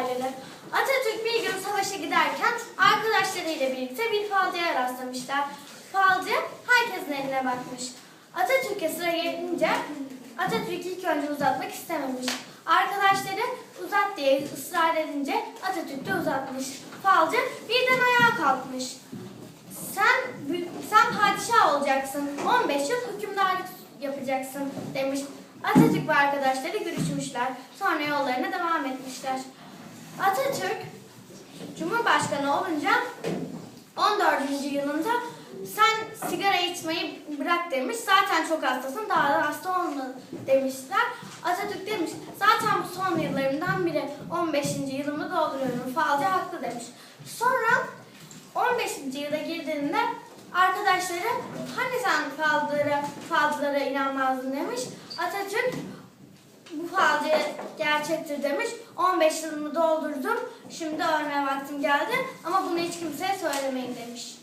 olayları. Atatürk bir gün savaşa giderken arkadaşlarıyla birlikte bir falcıya rastlamışlar. Falcı herkesin eline bakmış. Atatürk'e sıra gelince Atatürk ilk önce uzatmak istememiş. Arkadaşları uzat diye ısrar edince Atatürk de uzatmış. Falcı birden ayağa kalkmış. Sen sen padişah olacaksın. 15 yıl hükümdarlık yapacaksın demiş. Atatürk ve arkadaşları görüşmüşler. Sonra yollarına devam etmişler. Atatürk Cumhurbaşkanı olunca 14. yılında sen sigara içmeyi bırak demiş. Zaten çok hastasın daha da hasta olma demişler. Atatürk demiş zaten bu son yıllarımdan biri 15. yılımı dolduruyorum. Falcı haklı demiş. Sonra 15. yıla girdiğinde arkadaşları hani sen falcılara, falcılara inanmazdın demiş. Atatürk gerçektir demiş. 15 yılımı doldurdum. Şimdi ölme vaktim geldi ama bunu hiç kimseye söylemeyin demiş.